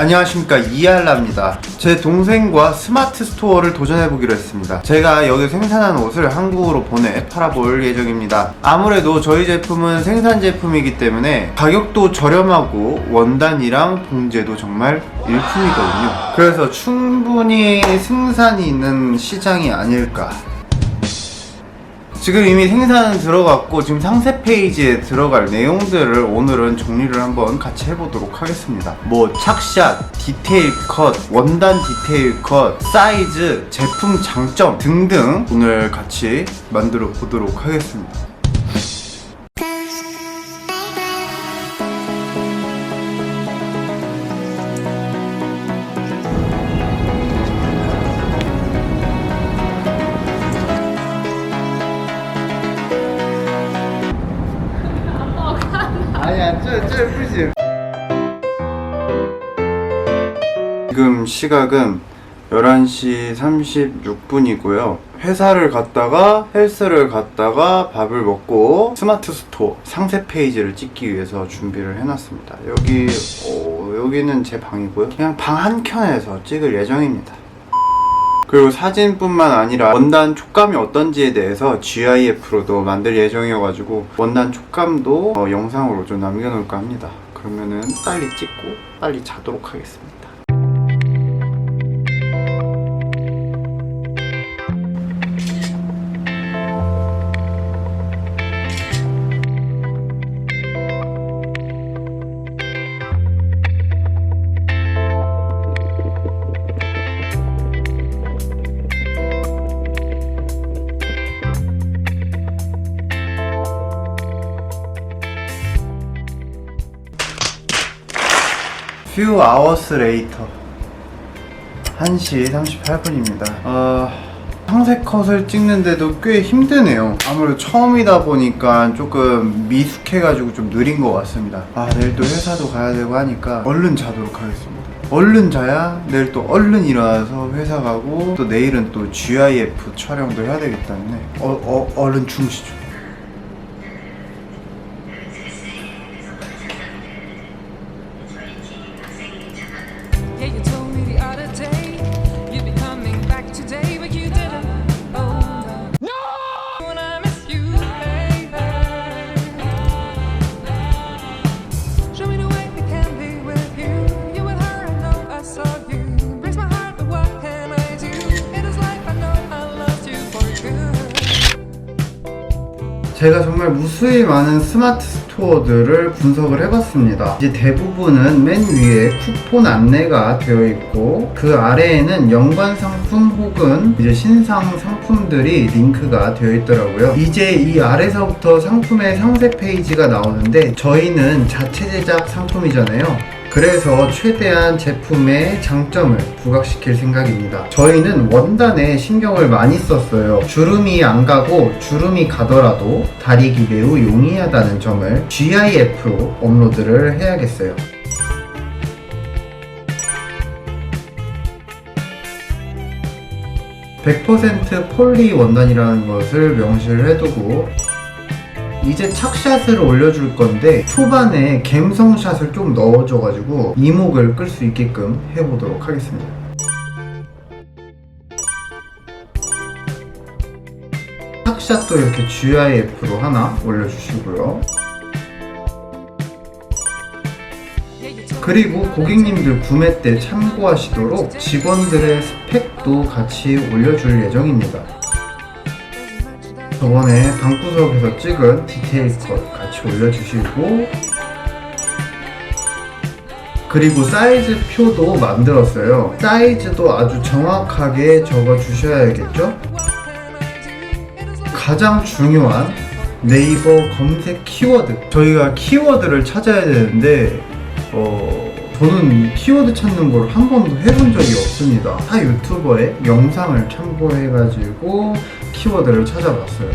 안녕하십니까 이알라입니다. 제 동생과 스마트 스토어를 도전해보기로 했습니다. 제가 여기 생산한 옷을 한국으로 보내 팔아볼 예정입니다. 아무래도 저희 제품은 생산 제품이기 때문에 가격도 저렴하고 원단이랑 봉제도 정말 일품이거든요. 그래서 충분히 승산이 있는 시장이 아닐까 지금 이미 생산은 들어갔고 지금 상세 페이지에 들어갈 내용들을 오늘은 정리를 한번 같이 해보도록 하겠습니다. 뭐 착샷, 디테일 컷, 원단 디테일 컷, 사이즈, 제품 장점 등등 오늘 같이 만들어 보도록 하겠습니다. 저 예쁘지? 지금 시각은 11시 36분이고요. 회사를 갔다가 헬스를 갔다가 밥을 먹고 스마트 스토어 상세 페이지를 찍기 위해서 준비를 해놨습니다. 여기, 어, 여기는 제 방이고요. 그냥 방 한 켠에서 찍을 예정입니다. 그리고 사진뿐만 아니라 원단 촉감이 어떤지에 대해서 GIF로도 만들 예정이어가지고 원단 촉감도 어, 영상으로 좀 남겨놓을까 합니다. 그러면은 빨리 찍고 빨리 자도록 하겠습니다. Few hours later. 1시 38분입니다. 어... 상세 컷을 찍는데도 꽤 힘드네요. 아무래도 처음이다 보니까 조금 미숙해가지고 좀 느린 것 같습니다. 아 내일 또 회사도 가야 되고 하니까 얼른 자도록 하겠습니다. 얼른 자야 내일 또 얼른 일어나서 회사 가고 또 내일은 또 GIF 촬영도 해야 되기 때문에. 어, 어, 얼른 주무시죠 제가 정말 무수히 많은 스마트 스토어들을 분석을 해봤습니다. 이제 대부분은 맨 위에 쿠폰 안내가 되어 있고 그 아래에는 연관 상품 혹은 이제 신상 상품들이 링크가 되어 있더라고요. 이제 이 아래서부터 상품의 상세 페이지가 나오는데 저희는 자체 제작 상품이잖아요. 그래서 최대한 제품의 장점을 부각시킬 생각입니다. 저희는 원단에 신경을 많이 썼어요. 주름이 안 가고 주름이 가더라도 다리기 매우 용이하다는 점을 GIF로 업로드를 해야겠어요. (100% 폴리 원단이라는 것을 명시를 해두고 이제 착샷을 올려줄 건데 초반에 갬성샷을 좀 넣어줘가지고 이목을 끌 수 있게끔 해보도록 하겠습니다. 착샷도 이렇게 GIF로 하나 올려주시고요. 그리고 고객님들 구매 때 참고하시도록 직원들의 스펙도 같이 올려줄 예정입니다. 저번에 방구석에서 찍은 디테일 컷 같이 올려주시고 그리고 사이즈 표도 만들었어요. 사이즈도 아주 정확하게 적어 주셔야겠죠? 가장 중요한 네이버 검색 키워드. 저희가 키워드를 찾아야 되는데 어 저는 키워드 찾는 걸 한 번도 해본 적이 없습니다. 타 유튜버의 영상을 참고해가지고 키워드를 찾아봤어요